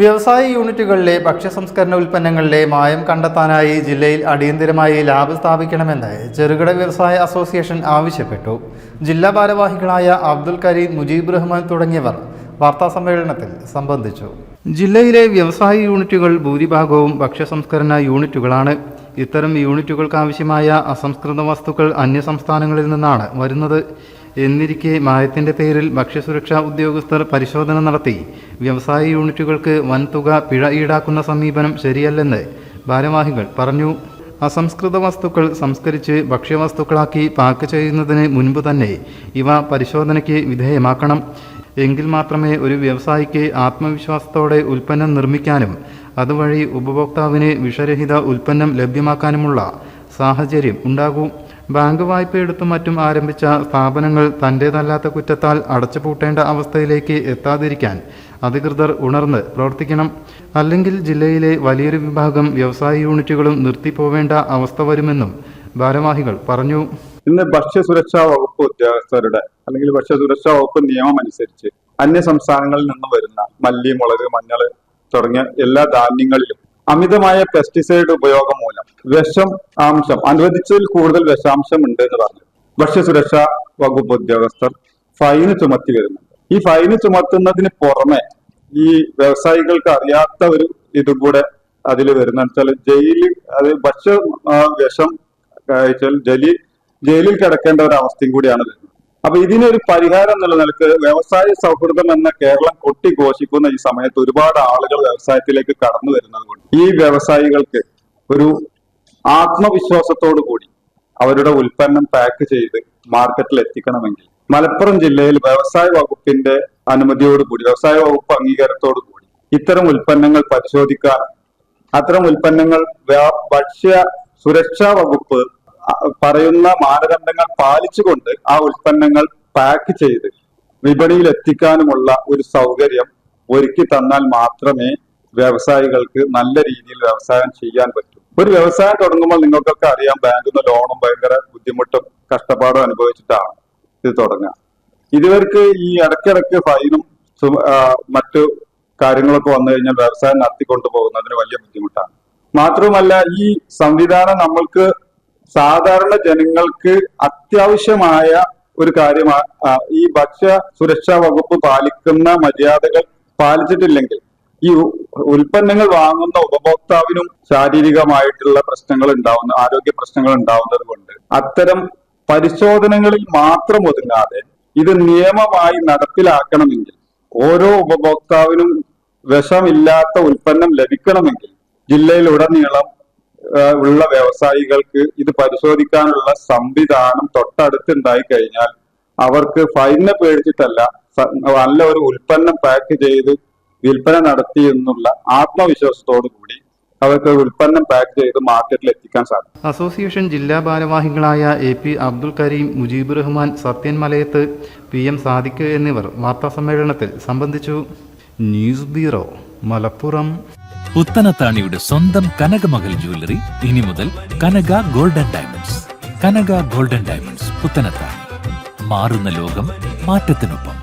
വ്യവസായ യൂണിറ്റുകളിലെ ഭക്ഷ്യസംസ്കരണ ഉൽപ്പന്നങ്ങളിലെ മായം കണ്ടെത്താനായി ജില്ലയിൽ അടിയന്തിരമായി ലാബ് സ്ഥാപിക്കണമെന്ന് ചെറുകിട വ്യവസായ അസോസിയേഷൻ ആവശ്യപ്പെട്ടു. ജില്ലാ ഭാരവാഹികളായ അബ്ദുൽ കരീം മുജീബ് റഹ്മാൻ തുടങ്ങിയവർ വാർത്താസമ്മേളനത്തിൽ സംബന്ധിച്ചു. ജില്ലയിലെ വ്യവസായ യൂണിറ്റുകൾ ഭൂരിഭാഗവും ഭക്ഷ്യസംസ്കരണ യൂണിറ്റുകളാണ്. ഇത്തരം യൂണിറ്റുകൾക്കാവശ്യമായ അസംസ്കൃത വസ്തുക്കൾ അന്യസംസ്ഥാനങ്ങളിൽ നിന്നാണ് വരുന്നത്. എന്നിരിക്കെ മായത്തിന്റെ പേരിൽ ഭക്ഷ്യസുരക്ഷാ ഉദ്യോഗസ്ഥർ പരിശോധന നടത്തി. വ്യവസായ യൂണിറ്റുകൾക്ക് വൻതുക പിഴ ഈടാക്കുന്ന സമീപനം ശരിയല്ലെന്ന് ഭാരവാഹികൾ പറഞ്ഞു. അസംസ്കൃത വസ്തുക്കൾ സംസ്കരിച്ച് ഭക്ഷ്യവസ്തുക്കളാക്കി പാക്ക് ചെയ്യുന്നതിന് മുൻപ് തന്നെ ഇവ പരിശോധനയ്ക്ക് വിധേയമാക്കണം. എങ്കിൽ മാത്രമേ ഒരു വ്യവസായിക്ക് ആത്മവിശ്വാസത്തോടെ ഉൽപ്പന്നം നിർമ്മിക്കാനും അതുവഴി ഉപഭോക്താവിന് വിഷരഹിത ഉൽപ്പന്നം ലഭ്യമാക്കാനുമുള്ള സാഹചര്യം ഉണ്ടാകൂ. ബാങ്ക് വായ്പയെടുത്തും മറ്റും ആരംഭിച്ച സ്ഥാപനങ്ങൾ തന്റേതല്ലാത്ത കുറ്റത്താൽ അടച്ചുപൂട്ടേണ്ട അവസ്ഥയിലേക്ക് എത്താതിരിക്കാൻ അധികൃതർ ഉണർന്ന് പ്രവർത്തിക്കണം. അല്ലെങ്കിൽ ജില്ലയിലെ വലിയൊരു വിഭാഗം വ്യവസായ യൂണിറ്റുകളും നിർത്തിപ്പോവേണ്ട അവസ്ഥ വരുമെന്നും ഭാരവാഹികൾ പറഞ്ഞു. ഇന്ന് ഭക്ഷ്യസുരക്ഷാ വകുപ്പ് ഉദ്യോഗസ്ഥരുടെ അല്ലെങ്കിൽ ഭക്ഷ്യസുരക്ഷാ വകുപ്പ് നിയമം അനുസരിച്ച് അന്യ സംസ്ഥാനങ്ങളിൽ നിന്ന് വരുന്ന മല്ലി മുളക് മഞ്ഞൾ തുടങ്ങിയ എല്ലാ ധാന്യങ്ങളിലും അമിതമായ പെസ്റ്റിസൈഡ് ഉപയോഗം മൂലം വിഷം ആംശം. അനുവദിച്ചതിൽ കൂടുതൽ വിഷാംശം ഉണ്ട് എന്ന് പറഞ്ഞു ഭക്ഷ്യസുരക്ഷാ വകുപ്പ് ഉദ്യോഗസ്ഥർ ഫൈന് ചുമത്തി വരുന്നുണ്ട്. ഈ ഫൈന് ചുമത്തുന്നതിന് പുറമെ ഈ വ്യവസായികൾക്ക് അറിയാത്ത ഒരു ഇതും കൂടെ അതിൽ വരുന്ന വെച്ചാൽ ജയിലിൽ അത് ഭക്ഷ്യ വിഷം കഴിച്ചാൽ ജലി ജയിലിൽ കിടക്കേണ്ട ഒരു അവസ്ഥയും കൂടിയാണ് വരുന്നത്. അപ്പൊ ഇതിനൊരു പരിഹാരം എന്നുള്ള നിലയ്ക്ക് വ്യവസായ സൗഹൃദം എന്ന കേരളം കൊട്ടിഘോഷിക്കുന്ന ഈ സമയത്ത് ഒരുപാട് ആളുകൾ വ്യവസായത്തിലേക്ക് കടന്നു വരുന്നത് കൊണ്ട് ഈ വ്യവസായികൾക്ക് ഒരു ആത്മവിശ്വാസത്തോടു കൂടി അവരുടെ ഉൽപ്പന്നം പാക്ക് ചെയ്ത് മാർക്കറ്റിൽ എത്തിക്കണമെങ്കിൽ മലപ്പുറം ജില്ലയിൽ വ്യവസായ വകുപ്പിന്റെ അനുമതിയോടുകൂടി വ്യവസായ വകുപ്പ് അംഗീകാരത്തോടു കൂടി ഇത്തരം ഉൽപ്പന്നങ്ങൾ പരിശോധിക്കാൻ അത്തരം ഉൽപ്പന്നങ്ങൾ ഭക്ഷ്യ സുരക്ഷാ വകുപ്പ് പറയുന്ന മാനദണ്ഡങ്ങൾ പാലിച്ചുകൊണ്ട് ആ ഉൽപ്പന്നങ്ങൾ പാക്ക് ചെയ്ത് വിപണിയിൽ എത്തിക്കാനുമുള്ള ഒരു സൗകര്യം ഒരുക്കി തന്നാൽ മാത്രമേ വ്യവസായികൾക്ക് നല്ല രീതിയിൽ വ്യവസായം ചെയ്യാൻ പറ്റൂ. ഒരു വ്യവസായം തുടങ്ങുമ്പോൾ നിങ്ങൾക്കൊക്കെ അറിയാം ബാങ്കിൽ നിന്ന് ലോണും ഭയങ്കര ബുദ്ധിമുട്ടും കഷ്ടപ്പാടും അനുഭവിച്ചിട്ടാണ് ഇത് തുടങ്ങുക. ഇതുവർക്ക് ഈ ഇടയ്ക്കിടയ്ക്ക് ഫൈനും മറ്റു കാര്യങ്ങളൊക്കെ വന്നു കഴിഞ്ഞാൽ വ്യവസായം നടത്തിക്കൊണ്ടു പോകുന്നതിന് വലിയ ബുദ്ധിമുട്ടാണ്. മാത്രവുമല്ല ഈ സംവിധാനം നമ്മൾക്ക് സാധാരണ ജനങ്ങൾക്ക് അത്യാവശ്യമായ ഒരു കാര്യമാണ് ഈ ഭക്ഷ്യ സുരക്ഷാ വകുപ്പ് പാലിക്കുന്ന മര്യാദകൾ പാലിച്ചിട്ടില്ലെങ്കിൽ ഈ ഉൽപ്പന്നങ്ങൾ വാങ്ങുന്ന ഉപഭോക്താവിനും ശാരീരികമായിട്ടുള്ള പ്രശ്നങ്ങൾ ഉണ്ടാവുന്ന ആരോഗ്യ പ്രശ്നങ്ങൾ ഉണ്ടാവുന്നത് കൊണ്ട് അത്തരം പരിശോധനകളിൽ മാത്രം ഒതുങ്ങാതെ ഇത് നിയമമായി നടപ്പിലാക്കണമെങ്കിൽ ഓരോ ഉപഭോക്താവിനും വിഷമില്ലാത്ത ഉൽപ്പന്നം ലഭിക്കണമെങ്കിൽ ജില്ലയിൽ ഉടനീളം ഉള്ള വ്യവസായികൾക്ക് ഇത് പരിശോധിക്കാനുള്ള സംവിധാനം തൊട്ടടുത്തുണ്ടായി കഴിഞ്ഞാൽ അവർക്ക് ഫൈനെ പേടിച്ചിട്ടല്ല നല്ല ഒരു ഉൽപ്പന്നം പാക്ക് ചെയ്ത് വിൽപ്പന നടത്തി എന്നുള്ള ആത്മവിശ്വാസത്തോടു കൂടി അവർക്ക് ഉൽപ്പന്നം പാക്ക് ചെയ്ത് മാർക്കറ്റിൽ എത്തിക്കാൻ സാധിക്കും. അസോസിയേഷൻ ജില്ലാ ഭാരവാഹികളായ A P Abdul Kareem Mujeeb Rahman Sathyan Malayath P M Sadiq എന്നിവർ വാർത്താ സമ്മേളനത്തിൽ സംബന്ധിച്ചു. News bureau Malappuram. പുത്തനത്താണിയുടെ സ്വന്തം കനകമകൽ ജ്വല്ലറി ഇനി മുതൽ Kanaka golden diamonds. Kanaka golden diamonds Puthanathani മാറുന്ന ലോകം മാറ്റത്തിനൊപ്പം.